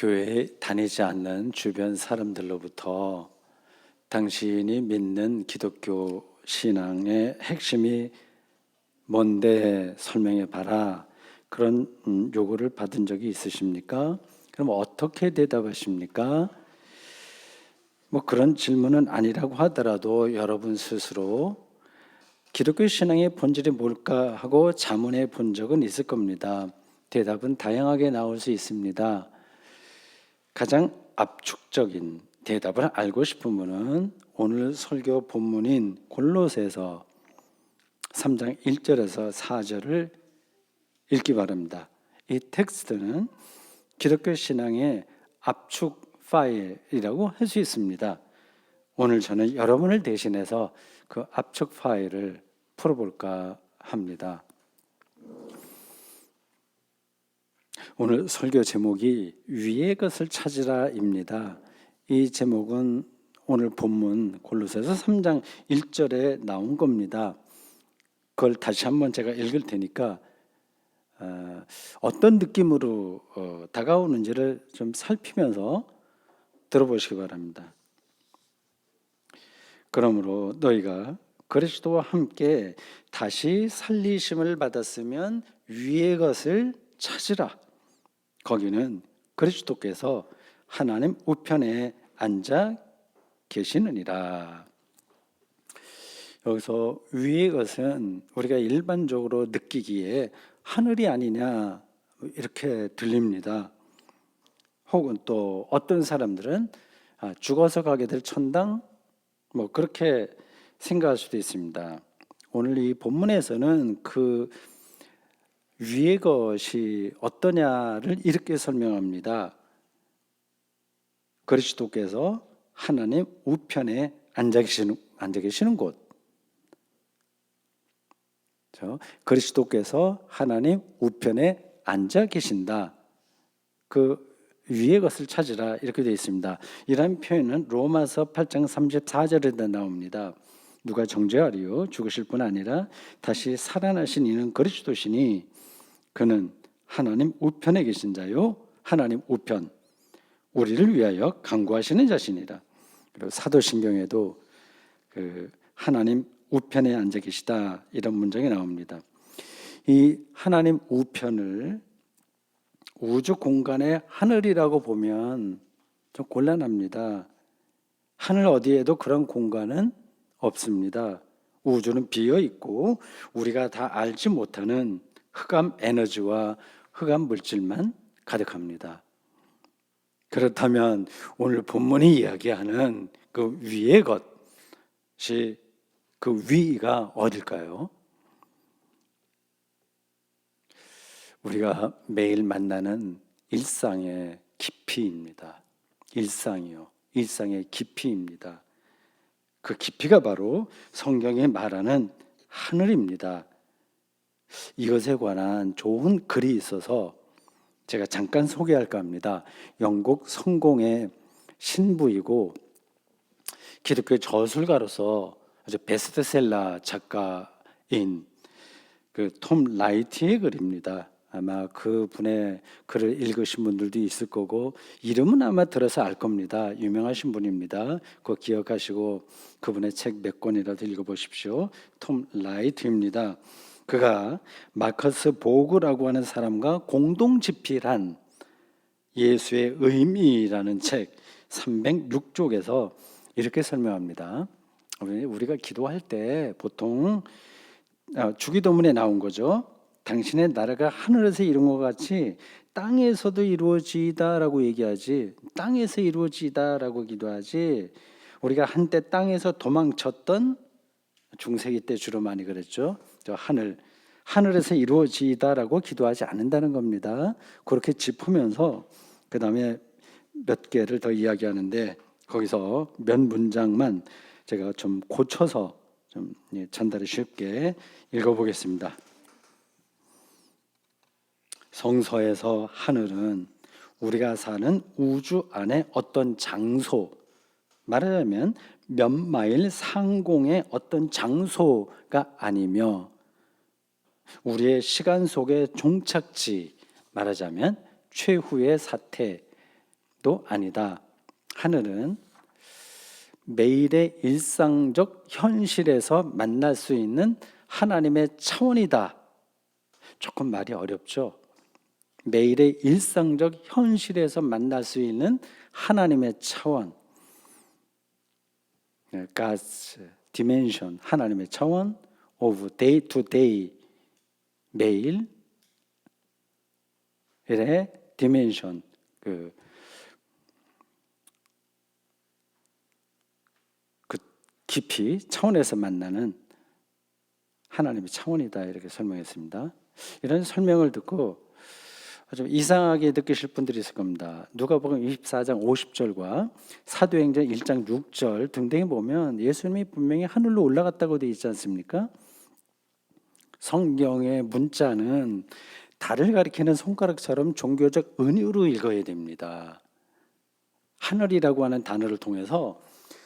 교회에 다니지 않는 주변 사람들로부터 당신이 믿는 기독교 신앙의 핵심이 뭔데 설명해 봐라. 그런 음, 요구를 받은 적이 있으십니까? 그럼 어떻게 대답하십니까? 뭐 그런 질문은 아니라고 하더라도 여러분 스스로 기독교 신앙의 본질이 뭘까 하고 자문해 본 적은 있을 겁니다. 대답은 다양하게 나올 수 있습니다. 가장 압축적인 대답을 알고 싶은 분은 오늘 설교 본문인 골로새서 3장 1절에서 4절을 읽기 바랍니다. 이 텍스트는 기독교 신앙의 압축 파일이라고 할 수 있습니다. 오늘 저는 여러분을 대신해서 그 압축 파일을 풀어볼까 합니다. 오늘 설교 제목이 위의 것을 찾으라입니다. 이 제목은 오늘 본문 골로새서 3장 1절에 나온 겁니다. 그걸 다시 한번 제가 읽을 테니까 어, 어떤 느낌으로 어, 다가오는지를 좀 살피면서 들어보시기 바랍니다. 그러므로 너희가 그리스도와 함께 다시 살리심을 받았으면 위의 것을 찾으라. 거기는 그리스도께서 하나님 우편에 앉아 계시느니라. 여기서 위의 것은 우리가 일반적으로 느끼기에 하늘이 아니냐 이렇게 들립니다. 혹은 또 어떤 사람들은 아, 죽어서 가게 될 천당 뭐 그렇게 생각할 수도 있습니다. 오늘 이 본문에서는 그 위의 것이 어떠냐를 이렇게 설명합니다. 그리스도께서 하나님 우편에 앉아 계시는, 앉아 계시는 곳. 저 그리스도께서 하나님 우편에 앉아 계신다. 그 위의 것을 찾으라 이렇게 되어 있습니다. 이러한 표현은 로마서 8장 34절에 나옵니다. 누가 정죄하리요 죽으실 뿐 아니라 다시 살아나신 이는 그리스도시니 그는 하나님 우편에 계신 자요 하나님 우편 우리를 위하여 강구하시는 자신이라. 그리고 사도신경에도 그 하나님 우편에 앉아 계시다 이런 문장이 나옵니다. 이 하나님 우편을 우주 공간의 하늘이라고 보면 좀 곤란합니다. 하늘 어디에도 그런 공간은 없습니다. 우주는 비어 있고 우리가 다 알지 못하는 흑암 에너지와 흑암 물질만 가득합니다. 그렇다면 오늘 본문이 이야기하는 그 위의 것이 그 위가 어딜까요? 우리가 매일 만나는 일상의 깊이입니다. 일상이요. 일상의 깊이입니다. 그 깊이가 바로 성경이 말하는 하늘입니다. 이것에 관한 좋은 글이 있어서 제가 잠깐 소개할까 합니다. 영국 성공의 신부이고 기독교 저술가로서 아주 베스트셀러 작가인 그 톰 라이트의 글입니다. 아마 그 분의 글을 읽으신 분들도 있을 거고 이름은 아마 들어서 알 겁니다. 유명하신 분입니다. 그거 기억하시고 그분의 책 몇 권이라도 읽어보십시오. 톰 라이트입니다. 그가 마커스 보그라고 하는 사람과 공동 집필한 예수의 의미라는 책 306쪽에서 이렇게 설명합니다. 우리가 기도할 때 보통 아, 주기도문에 나온 거죠. 당신의 나라가 하늘에서 이룬 것 같이 땅에서도 이루어지다라고 얘기하지 땅에서 이루어지다라고 기도하지 우리가 한때 땅에서 도망쳤던 중세기 때 주로 많이 그랬죠. 저 하늘 하늘에서 이루어지다라고 기도하지 않는다는 겁니다. 그렇게 짚으면서 그 다음에 몇 개를 더 이야기하는데 거기서 몇 문장만 제가 좀 고쳐서 좀 예, 전달이 쉽게 읽어보겠습니다. 성서에서 하늘은 우리가 사는 우주 안에 어떤 장소, 말하자면 몇 마일 상공의 어떤 장소가 아니며 우리의 시간 속의 종착지 말하자면 최후의 사태 아니다. 하늘은 매일의 일상적 현실에서 만날 수 있는 하나님의 차원이다. 조금 말이 어렵죠. 매일의 일상적 현실에서 만날 수 있는 하나님의 차원. 네, God's dimension, 하나님의 차원 of day to 매일 의 dimension, 그, 그 깊이 차원에서 만나는 하나님의 차원이다 이렇게 설명했습니다. 이런 설명을 듣고 좀 이상하게 느끼실 분들이 있을 겁니다. 누가복음 24장 50절과 사도행전 1장 6절 등등에 보면 예수님이 분명히 하늘로 올라갔다고 되어 있지 않습니까? 성경의 문자는 달을 가리키는 손가락처럼 종교적 은유로 읽어야 됩니다. 하늘이라고 하는 단어를 통해서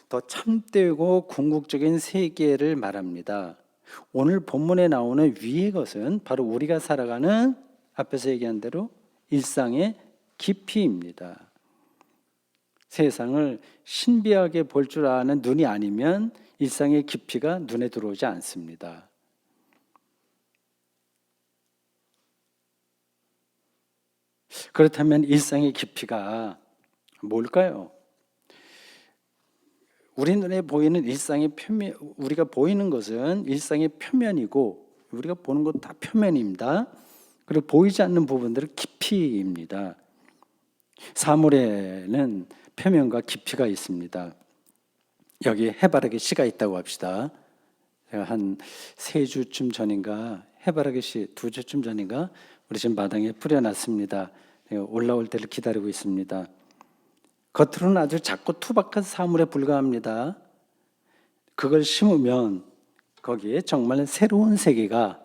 더 참되고 궁극적인 세계를 말합니다. 오늘 본문에 나오는 위의 것은 바로 우리가 살아가는 앞에서 얘기한 대로 일상의 깊이입니다. 세상을 신비하게 볼 줄 아는 눈이 아니면 일상의 깊이가 눈에 들어오지 않습니다. 그렇다면 일상의 깊이가 뭘까요? 우리 눈에 보이는 일상의 표면, 우리가 보이는 것은 일상의 표면이고 우리가 보는 것 다 표면입니다. 그리고 보이지 않는 부분들은 깊이입니다. 사물에는 표면과 깊이가 있습니다. 여기 해바라기 씨가 있다고 합시다. 제가 한 세 주쯤 전인가 해바라기 씨 두 주쯤 전인가 우리 집 마당에 뿌려놨습니다. 올라올 때를 기다리고 있습니다. 겉으로는 아주 작고 투박한 사물에 불과합니다. 그걸 심으면 거기에 정말 새로운 세계가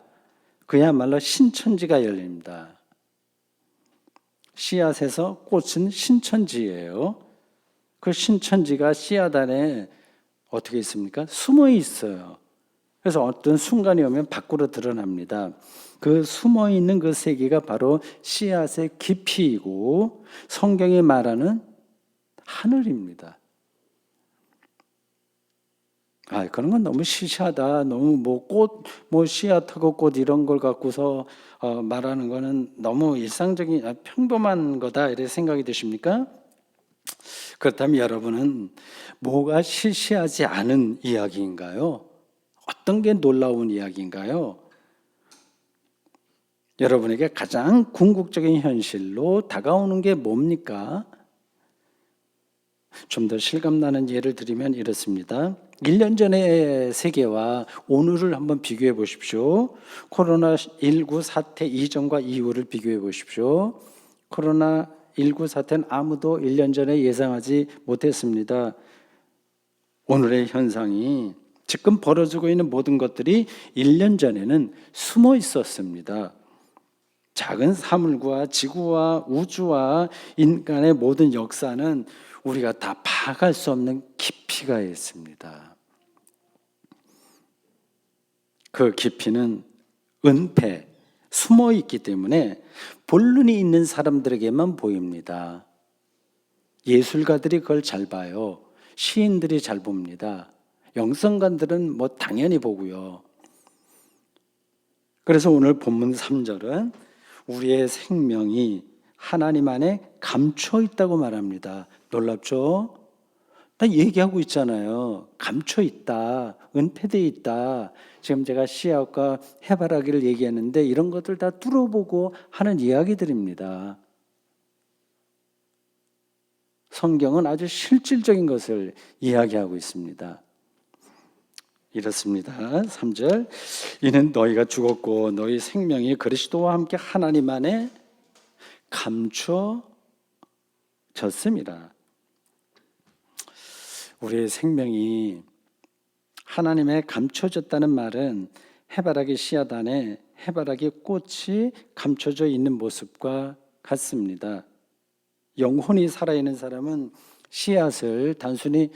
그야말로 신천지가 열립니다. 씨앗에서 꽃은 신천지예요. 그 신천지가 씨앗 안에 어떻게 있습니까? 숨어 있어요. 그래서 어떤 순간이 오면 밖으로 드러납니다. 그 숨어 있는 그 세계가 바로 씨앗의 깊이이고 성경이 말하는 하늘입니다. 아, 그런 건 너무 시시하다. 너무 뭐 꽃, 뭐 씨앗하고 꽃 이런 걸 갖고서 어, 말하는 거는 너무 일상적인, 아, 평범한 거다. 이렇게 생각이 드십니까? 그렇다면 여러분은 뭐가 시시하지 않은 이야기인가요? 어떤 게 놀라운 이야기인가요? 여러분에게 가장 궁극적인 현실로 다가오는 게 뭡니까? 좀 더 실감나는 예를 드리면 이렇습니다. 1년 전의 세계와 오늘을 한번 비교해 보십시오. 코로나19 사태 이전과 이후를 비교해 보십시오. 코로나19 사태는 아무도 1년 전에 예상하지 못했습니다. 오늘의 현상이 지금 벌어지고 있는 모든 것들이 1년 전에는 숨어 있었습니다. 작은 사물과 지구와 우주와 인간의 모든 역사는 우리가 다 파악할 수 없는 깊이가 있습니다. 그 깊이는 은폐, 숨어 있기 때문에 본론이 있는 사람들에게만 보입니다. 예술가들이 그걸 잘 봐요. 시인들이 잘 봅니다. 영성관들은 뭐 당연히 보고요. 그래서 오늘 본문 3절은 우리의 생명이 하나님 안에 감춰 있다고 말합니다. 놀랍죠? 다 얘기하고 있잖아요. 감춰 있다. 은폐되어 있다. 지금 제가 씨앗과 해바라기를 얘기했는데 이런 것들 다 뚫어보고 하는 이야기들입니다. 성경은 아주 실질적인 것을 이야기하고 있습니다. 이렇습니다. 3절. 이는 너희가 죽었고 너희 생명이 그리스도와 함께 하나님 안에 감춰졌습니다. 우리의 생명이 하나님의 감춰졌다는 말은 해바라기 씨앗 안에 해바라기 꽃이 감춰져 있는 모습과 같습니다. 영혼이 살아있는 사람은 씨앗을 단순히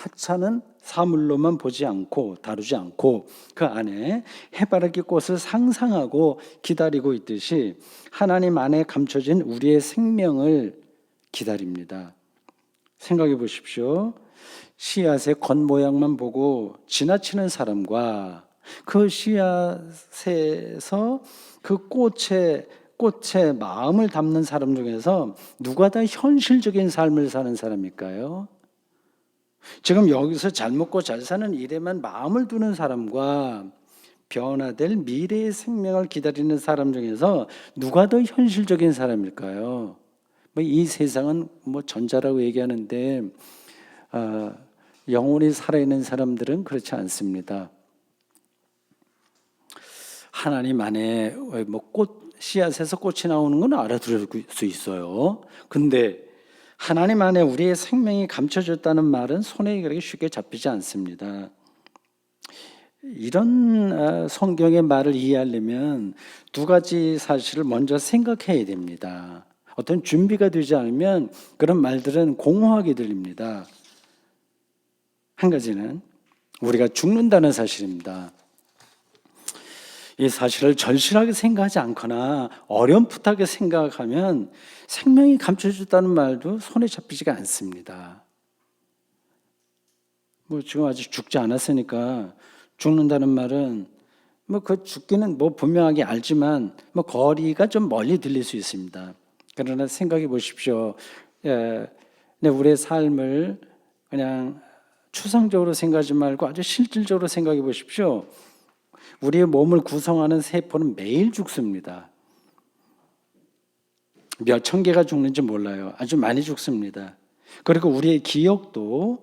하찮은 사물로만 보지 않고 다루지 않고 그 안에 해바라기 꽃을 상상하고 기다리고 있듯이 하나님 안에 감춰진 우리의 생명을 기다립니다. 생각해 보십시오. 씨앗의 겉모양만 보고 지나치는 사람과 그 씨앗에서 그 꽃에 꽃에 마음을 담는 사람 중에서 누가 더 현실적인 삶을 사는 사람일까요? 지금 여기서 잘 먹고 잘 사는 일에만 마음을 두는 사람과 변화될 미래의 생명을 기다리는 사람 중에서 누가 더 현실적인 사람일까요? 뭐 이 세상은 뭐 전자라고 얘기하는데 어, 영혼이 살아있는 사람들은 그렇지 않습니다. 하나님 안에 뭐꽃 씨앗에서 꽃이 나오는 건 알아들을 수 있어요. 근데 하나님 안에 우리의 생명이 감춰졌다는 말은 손에 그렇게 쉽게 잡히지 않습니다. 이런 어, 성경의 말을 이해하려면 두 가지 사실을 먼저 생각해야 됩니다. 어떤 준비가 되지 않으면 그런 말들은 공허하게 들립니다. 한 가지는 우리가 죽는다는 사실입니다. 이 사실을 절실하게 생각하지 않거나 어렴풋하게 생각하면 생명이 감춰졌다는 말도 손에 잡히지가 않습니다. 뭐 지금 아직 죽지 않았으니까 죽는다는 말은 뭐 그 죽기는 뭐 분명하게 알지만 뭐 거리가 좀 멀리 들릴 수 있습니다. 그러나 생각해 보십시오. 예, 네, 우리의 삶을 그냥 추상적으로 생각하지 말고 아주 실질적으로 생각해 보십시오. 우리의 몸을 구성하는 세포는 매일 죽습니다. 몇 천 개가 죽는지 몰라요. 아주 많이 죽습니다. 그리고 우리의 기억도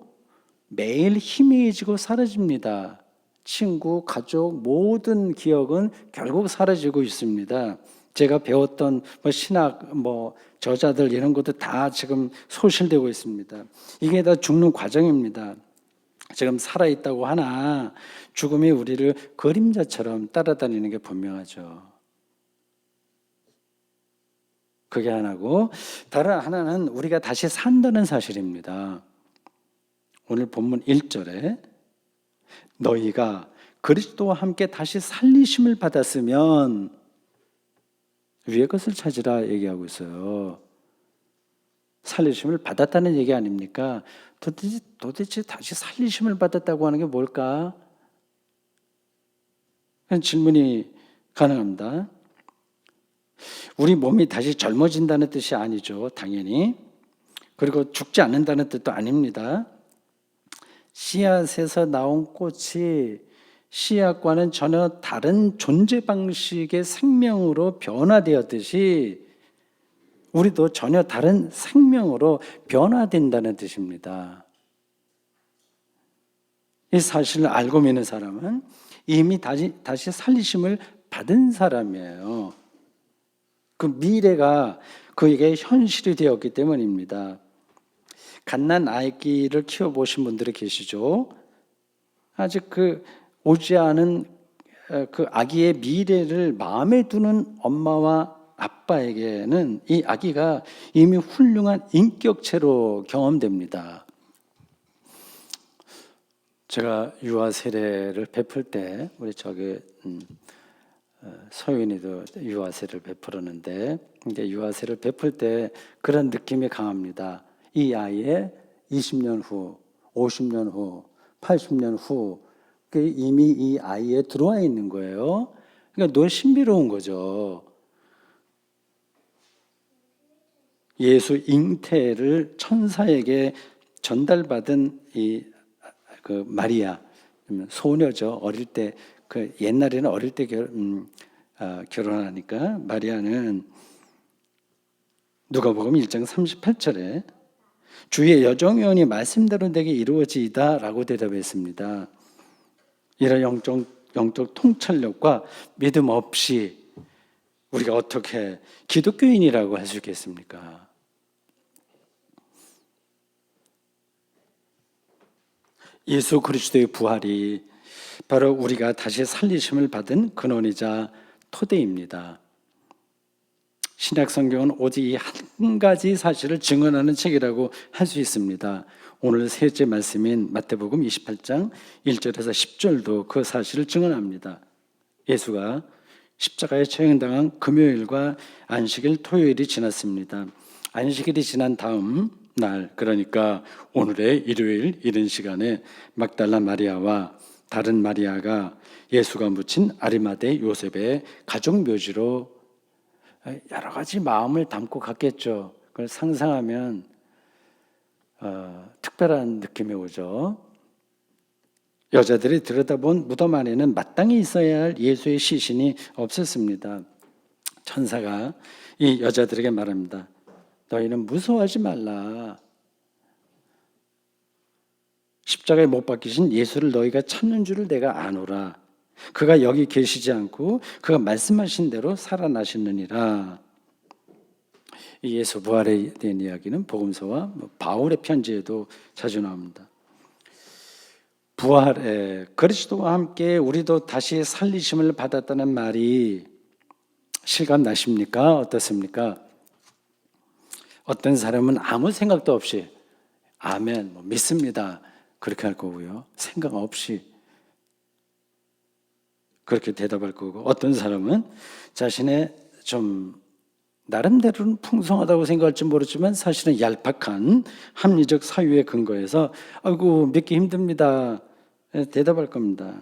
매일 희미해지고 사라집니다. 친구, 가족, 모든 기억은 결국 사라지고 있습니다. 제가 배웠던 뭐 신학, 뭐 저자들 이런 것도 다 지금 소실되고 있습니다. 이게 다 죽는 과정입니다. 지금 살아있다고 하나 죽음이 우리를 그림자처럼 따라다니는 게 분명하죠. 그게 하나고 다른 하나는 우리가 다시 산다는 사실입니다. 오늘 본문 1절에 너희가 그리스도와 함께 다시 살리심을 받았으면 위의 것을 찾으라 얘기하고 있어요. 살리심을 받았다는 얘기 아닙니까? 도대체, 도대체 다시 살리심을 받았다고 하는 게 뭘까? 그런 질문이 가능합니다. 우리 몸이 다시 젊어진다는 뜻이 아니죠. 당연히. 그리고 죽지 않는다는 뜻도 아닙니다. 씨앗에서 나온 꽃이 씨앗과는 전혀 다른 존재 방식의 생명으로 변화되었듯이 우리도 전혀 다른 생명으로 변화된다는 뜻입니다. 이 사실을 알고 믿는 사람은 이미 다시, 다시 살리심을 받은 사람이에요. 그 미래가 그에게 현실이 되었기 때문입니다. 갓난 아기를 키워보신 분들이 계시죠? 아직 그 오지 않은 그 아기의 미래를 마음에 두는 엄마와 아빠에게는 이 아기가 이미 훌륭한 인격체로 경험됩니다. 제가 유아 세례를 베풀 때 우리 저기 음, 어, 서윤이도 유아 세례를 베풀었는데 이제 유아 세례를 베풀 때 그런 느낌이 강합니다. 이 아이의 20년 후, 50년 후, 80년 후그 이미 이 아이에 들어와 있는 거예요. 그러니까 너무 신비로운 거죠. 예수 잉태를 천사에게 전달받은 이 그 마리아 소녀죠. 어릴 때 그 옛날에는 어릴 때 결, 음, 어, 결혼하니까 마리아는 누가복음 1장 38절에 주의 여정연이 말씀대로 내게 이루어지이다라고 대답했습니다. 이런 영적 영적 통찰력과 믿음 없이 우리가 어떻게 기독교인이라고 할 수 있겠습니까? 예수 그리스도의 부활이 바로 우리가 다시 살리심을 받은 근원이자 토대입니다. 신약 성경은 오직 한 가지 사실을 증언하는 책이라고 할 수 있습니다. 오늘 셋째 말씀인 마태복음 28장 1절에서 10절도 그 사실을 증언합니다. 예수가 십자가에 처형당한 금요일과 안식일 토요일이 지났습니다. 안식일이 지난 다음 날 그러니까 오늘의 일요일 이른 시간에 막달라 마리아와 다른 마리아가 예수가 묻힌 아리마대 요셉의 가족 묘지로 여러 가지 마음을 담고 갔겠죠. 그걸 상상하면 어, 특별한 느낌이 오죠. 여자들이 들여다본 무덤 안에는 마땅히 있어야 할 예수의 시신이 없었습니다. 천사가 이 여자들에게 말합니다. 너희는 무서워하지 말라. 십자가에 못 박히신 예수를 너희가 찾는 줄을 내가 아노라. 그가 여기 계시지 않고 그가 말씀하신 대로 살아나시느니라. 이 예수 부활에 대한 이야기는 복음서와 뭐 바울의 편지에도 자주 나옵니다. 부활에 그리스도와 함께 우리도 다시 살리심을 받았다는 말이 실감 나십니까? 어떻습니까? 어떤 사람은 아무 생각도 없이 아멘, 뭐 믿습니다. 그렇게 할 거고요. 생각 없이 그렇게 대답할 거고 어떤 사람은 자신의 좀 나름대로는 풍성하다고 생각할지 모르지만 사실은 얄팍한 합리적 사유에 근거해서 아이고 믿기 힘듭니다. 예, 대답할 겁니다.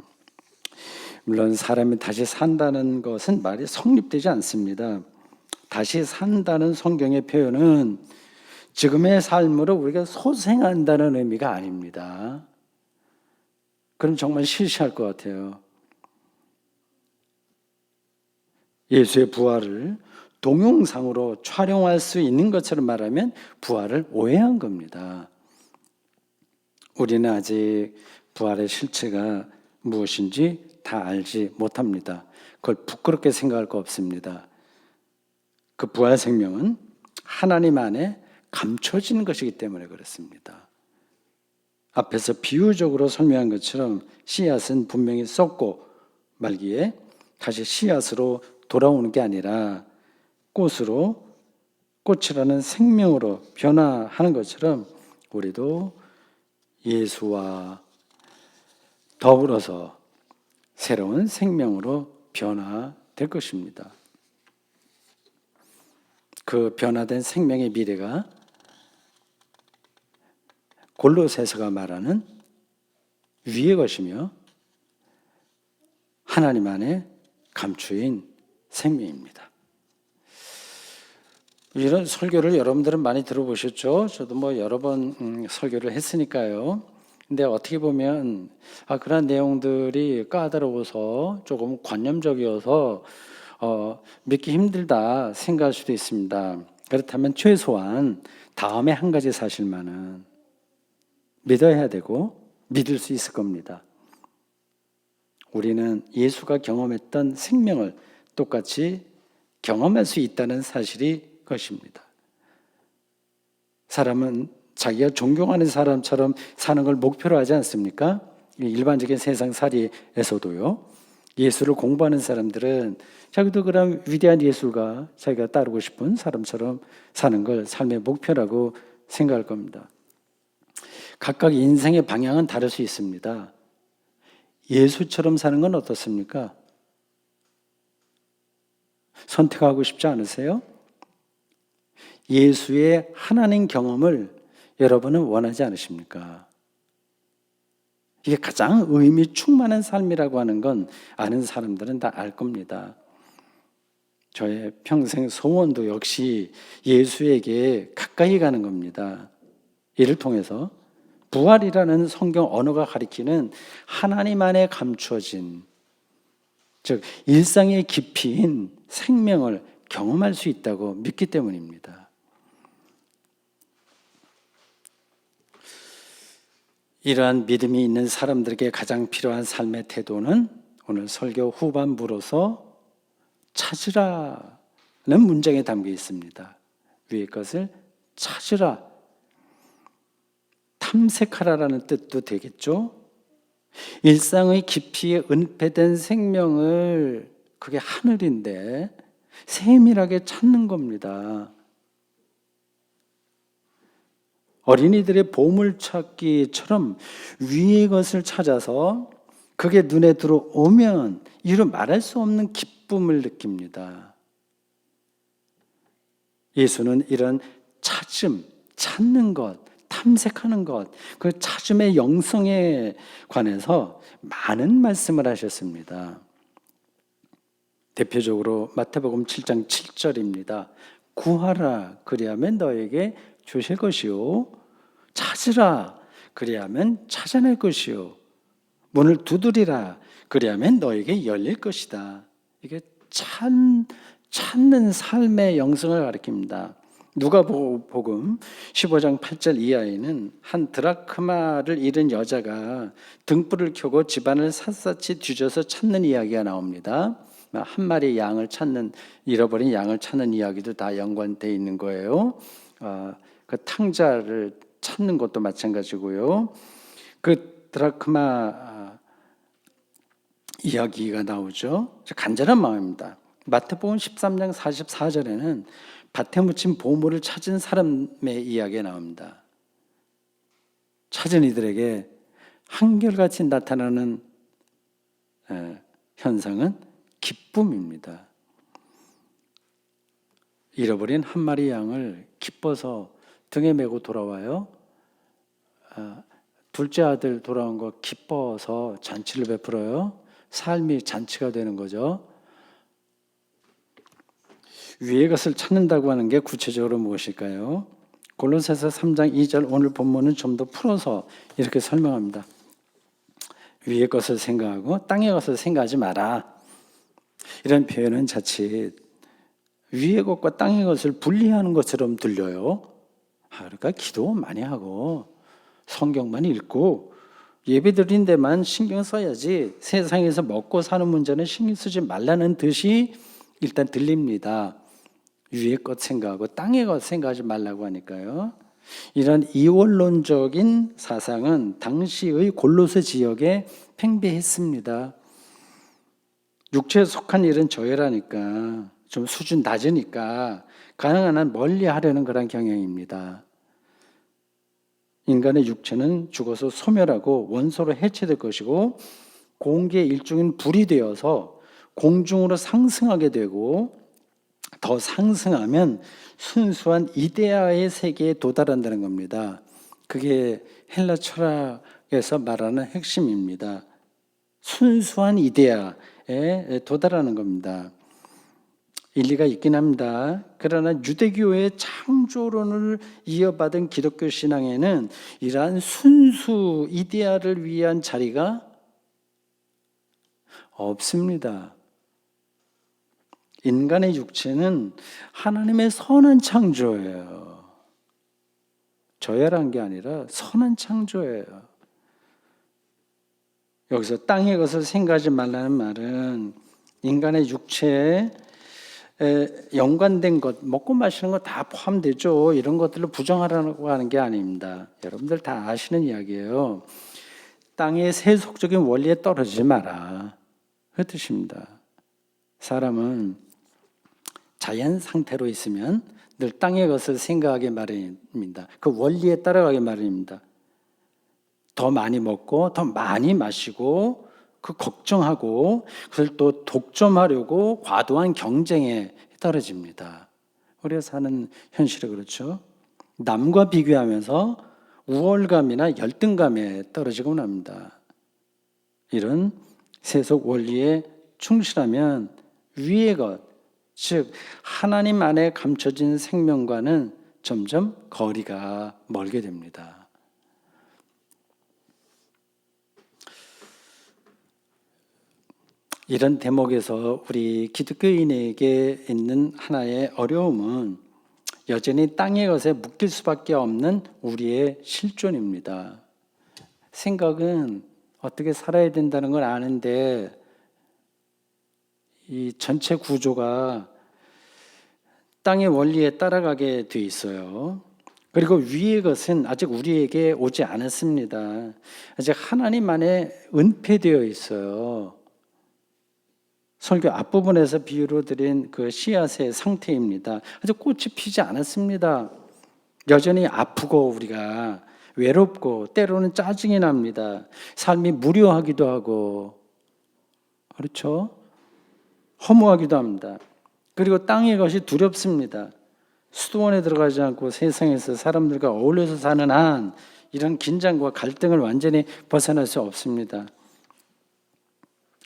물론 사람이 다시 산다는 것은 말이 성립되지 않습니다. 다시 산다는 성경의 표현은 지금의 삶으로 우리가 소생한다는 의미가 아닙니다. 그럼 정말 실시할 것 같아요. 예수의 부활을 동영상으로 촬영할 수 있는 것처럼 말하면 부활을 오해한 겁니다. 우리는 아직 부활의 실체가 무엇인지 다 알지 못합니다. 그걸 부끄럽게 생각할 거 없습니다. 그 부활 생명은 하나님 안에 감춰진 것이기 때문에 그렇습니다. 앞에서 비유적으로 설명한 것처럼 씨앗은 분명히 썩고 말기에 다시 씨앗으로 돌아오는 게 아니라 꽃으로 꽃이라는 생명으로 변화하는 것처럼 우리도 예수와 더불어서 새로운 생명으로 변화될 것입니다. 그 변화된 생명의 미래가 골로새서가 말하는 위의 것이며 하나님 안에 감추인 생명입니다. 이런 설교를 여러분들은 많이 들어보셨죠? 저도 뭐 여러 번 음, 설교를 했으니까요. 근데 어떻게 보면 아 그런 내용들이 까다로워서 조금 관념적이어서 어, 믿기 힘들다 생각할 수도 있습니다. 그렇다면 최소한 다음에 한 가지 사실만은 믿어야 되고 믿을 수 있을 겁니다. 우리는 예수가 경험했던 생명을 똑같이 경험할 수 있다는 사실이 것입니다. 사람은 자기가 존경하는 사람처럼 사는 걸 목표로 하지 않습니까? 일반적인 세상 살이에서도요. 예수를 공부하는 사람들은 자기도 그런 위대한 예술가, 자기가 따르고 싶은 사람처럼 사는 걸 삶의 목표라고 생각할 겁니다. 각각 인생의 방향은 다를 수 있습니다. 예수처럼 사는 건 어떻습니까? 선택하고 싶지 않으세요? 예수의 하나님 경험을 여러분은 원하지 않으십니까? 이게 가장 의미 충만한 삶이라고 하는 건 아는 사람들은 다 알 겁니다. 저의 평생 소원도 역시 예수에게 가까이 가는 겁니다. 이를 통해서 부활이라는 성경 언어가 가리키는 하나님 안에 감추어진 즉 일상의 깊이인 생명을 경험할 수 있다고 믿기 때문입니다. 이러한 믿음이 있는 사람들에게 가장 필요한 삶의 태도는 오늘 설교 후반부로서 찾으라는 문장에 담겨 있습니다. 위의 것을 찾으라. 탐색하라라는 뜻도 되겠죠. 일상의 깊이에 은폐된 생명을 그게 하늘인데 세밀하게 찾는 겁니다. 어린이들의 보물 찾기처럼 위의 것을 찾아서 그게 눈에 들어오면 이루 말할 수 없는 기쁨을 느낍니다. 예수는 이런 찾음, 찾는 것, 탐색하는 것, 그 찾음의 영성에 관해서 많은 말씀을 하셨습니다. 대표적으로 마태복음 7장 7절입니다. 구하라 그리하면 너에게 주실 것이요 찾으라 그리하면 찾아낼 것이요 문을 두드리라 그리하면 너에게 열릴 것이다. 이게 찾, 찾는 삶의 영성을 가리킵니다. 누가복음 15장 8절 이하에는 한 드라크마를 잃은 여자가 등불을 켜고 집안을 샅샅이 뒤져서 찾는 이야기가 나옵니다. 한 마리 양을 찾는 잃어버린 양을 찾는 이야기도 다 연관돼 있는 거예요. 어, 그 탕자를 찾는 것도 마찬가지고요. 그 드라크마 아, 이야기가 나오죠. 간절한 마음입니다. 마태복음 13장 44절에는 밭에 묻힌 보물을 찾은 사람의 이야기가 나옵니다. 찾은 이들에게 한결같이 나타나는 에, 현상은 기쁨입니다. 잃어버린 한 마리 양을 기뻐서 등에 메고 돌아와요. 아, 둘째 아들 돌아온 거 기뻐서 잔치를 베풀어요. 삶이 잔치가 되는 거죠. 위의 것을 찾는다고 하는 게 구체적으로 무엇일까요? 골로새서 3장 2절 오늘 본문은 좀 더 풀어서 이렇게 설명합니다. 위의 것을 생각하고 땅의 것을 생각하지 마라. 이런 표현은 자칫 위의 것과 땅의 것을 분리하는 것처럼 들려요. 아, 그러니까 기도 많이 하고 성경만 읽고 예배 드린 데만 신경 써야지 세상에서 먹고 사는 문제는 신경 쓰지 말라는 뜻이 일단 들립니다. 위의 것 생각하고 땅의 것 생각하지 말라고 하니까요. 이런 이원론적인 사상은 당시의 골로새 지역에 팽배했습니다. 육체에 속한 일은 저해라니까 좀 수준 낮으니까 가능한 한 멀리 하려는 그런 경향입니다. 인간의 육체는 죽어서 소멸하고 원소로 해체될 것이고 공기의 일종인 불이 되어서 공중으로 상승하게 되고 더 상승하면 순수한 이데아의 세계에 도달한다는 겁니다. 그게 헬라 철학에서 말하는 핵심입니다. 순수한 이데아에 도달하는 겁니다. 일리가 있긴 합니다. 그러나 유대교의 창조론을 이어받은 기독교 신앙에는 이러한 순수 이데아를 위한 자리가 없습니다. 인간의 육체는 하나님의 선한 창조예요. 저열한 게 아니라 선한 창조예요. 여기서 땅의 것을 생각하지 말라는 말은 인간의 육체에 연관된 것, 먹고 마시는 거 다 포함되죠. 이런 것들을 부정하라고 하는 게 아닙니다. 여러분들 다 아시는 이야기예요. 땅의 세속적인 원리에 떨어지지 마라. 그 뜻입니다. 사람은 자연 상태로 있으면 늘 땅의 것을 생각하게 마련입니다. 그 원리에 따라가게 마련입니다. 더 많이 먹고 더 많이 마시고 그 걱정하고 그걸 또 독점하려고 과도한 경쟁에 떨어집니다. 우리가 사는 현실이 그렇죠. 남과 비교하면서 우월감이나 열등감에 떨어지곤 합니다. 이런 세속 원리에 충실하면 위의 것, 즉 하나님 안에 감춰진 생명과는 점점 거리가 멀게 됩니다. 이런 대목에서 우리 기독교인에게 있는 하나의 어려움은 여전히 땅의 것에 묶일 수밖에 없는 우리의 실존입니다. 생각은 어떻게 살아야 된다는 걸 아는데 이 전체 구조가 땅의 원리에 따라가게 돼 있어요. 그리고 위의 것은 아직 우리에게 오지 않았습니다. 아직 하나님 안에 은폐되어 있어요. 설교 앞부분에서 비유로 드린 그 씨앗의 상태입니다. 아직 꽃이 피지 않았습니다. 여전히 아프고 우리가 외롭고 때로는 짜증이 납니다. 삶이 무료하기도 하고 그렇죠? 허무하기도 합니다. 그리고 땅의 것이 두렵습니다. 수도원에 들어가지 않고 세상에서 사람들과 어울려서 사는 한 이런 긴장과 갈등을 완전히 벗어날 수 없습니다.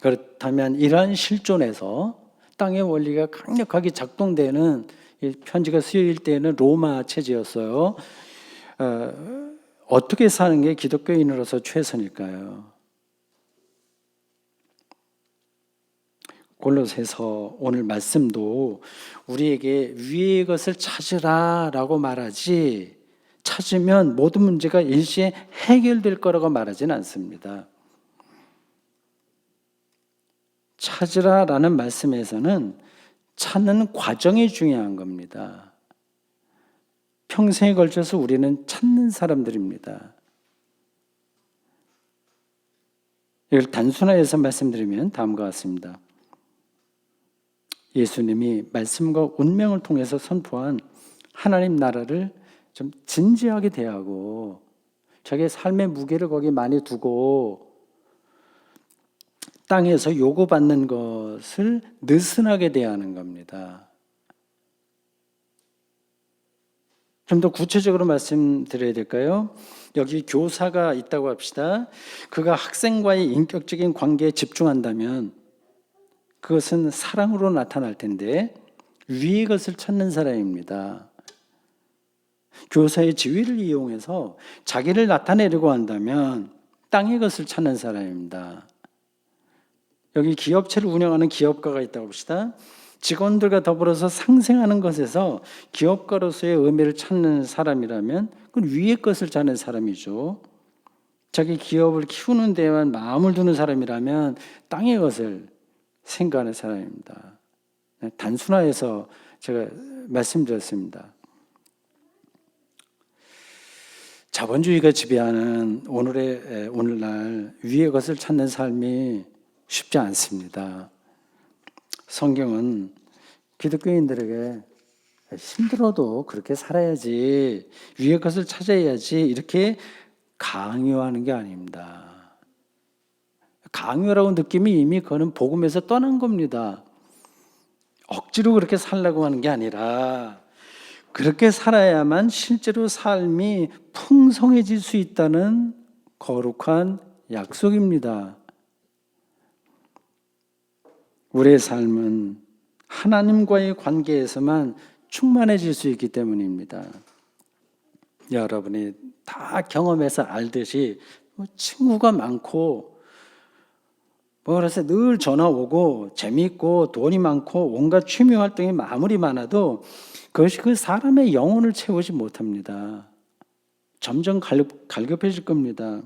그렇다면 이러한 실존에서 땅의 원리가 강력하게 작동되는 이 편지가 쓰일 때는 로마 체제였어요. 어, 어떻게 사는 게 기독교인으로서 최선일까요? 골로새서 오늘 말씀도 우리에게 위의 것을 찾으라라고 말하지 찾으면 모든 문제가 일시에 해결될 거라고 말하지는 않습니다. 찾으라라는 말씀에서는 찾는 과정이 중요한 겁니다. 평생에 걸쳐서 우리는 찾는 사람들입니다. 이걸 단순화해서 말씀드리면 다음과 같습니다. 예수님이 말씀과 운명을 통해서 선포한 하나님 나라를 좀 진지하게 대하고 자기의 삶의 무게를 거기 많이 두고 땅에서 요구받는 것을 느슨하게 대하는 겁니다. 좀 더 구체적으로 말씀드려야 될까요? 여기 교사가 있다고 합시다. 그가 학생과의 인격적인 관계에 집중한다면 그것은 사랑으로 나타날 텐데 위의 것을 찾는 사람입니다. 교사의 지위를 이용해서 자기를 나타내려고 한다면 땅의 것을 찾는 사람입니다. 여기 기업체를 운영하는 기업가가 있다고 봅시다. 직원들과 더불어서 상생하는 것에서 기업가로서의 의미를 찾는 사람이라면 그건 위의 것을 찾는 사람이죠. 자기 기업을 키우는 데만 마음을 두는 사람이라면 땅의 것을 생각하는 사람입니다. 단순화해서 제가 말씀드렸습니다. 자본주의가 지배하는 오늘의 오늘날 위의 것을 찾는 삶이 쉽지 않습니다. 성경은 기독교인들에게 힘들어도 그렇게 살아야지 위의 것을 찾아야지 이렇게 강요하는 게 아닙니다. 강요라고 느낌이 이미 그는 복음에서 떠난 겁니다. 억지로 그렇게 살라고 하는 게 아니라 그렇게 살아야만 실제로 삶이 풍성해질 수 있다는 거룩한 약속입니다. 우리의 삶은 하나님과의 관계에서만 충만해질 수 있기 때문입니다. 여러분이 다 경험해서 알듯이 뭐 친구가 많고 뭐 그래서 늘 전화 오고 재미있고 돈이 많고 온갖 취미 활동이 아무리 많아도 그것이 그 사람의 영혼을 채우지 못합니다. 점점 갈급해질 겁니다.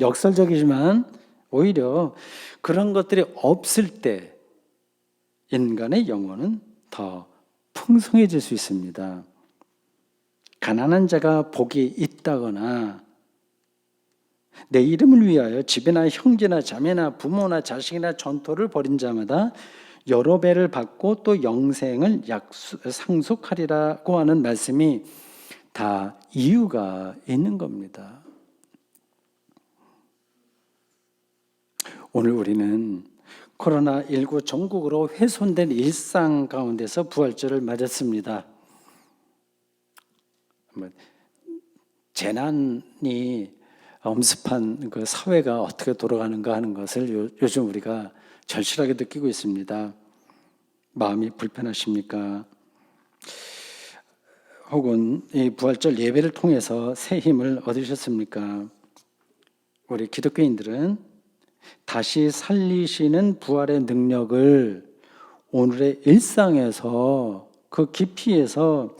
역설적이지만 오히려 그런 것들이 없을 때 인간의 영혼은 더 풍성해질 수 있습니다. 가난한 자가 복이 있다거나 내 이름을 위하여 집이나 형제나 자매나 부모나 자식이나 전토를 벌인 자마다 여러 배를 받고 또 영생을 약수, 상속하리라고 하는 말씀이 다 이유가 있는 겁니다. 오늘 우리는 코로나19 전국으로 훼손된 일상 가운데서 부활절을 맞았습니다. 뭐, 재난이 엄습한 그 사회가 어떻게 돌아가는가 하는 것을 요, 요즘 우리가 절실하게 느끼고 있습니다. 마음이 불편하십니까? 혹은 이 부활절 예배를 통해서 새 힘을 얻으셨습니까? 우리 기독교인들은 다시 살리시는 부활의 능력을 오늘의 일상에서 그 깊이에서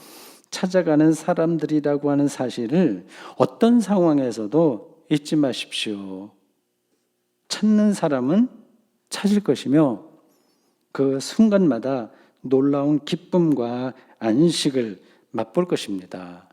찾아가는 사람들이라고 하는 사실을 어떤 상황에서도 잊지 마십시오. 찾는 사람은 찾을 것이며 그 순간마다 놀라운 기쁨과 안식을 맛볼 것입니다.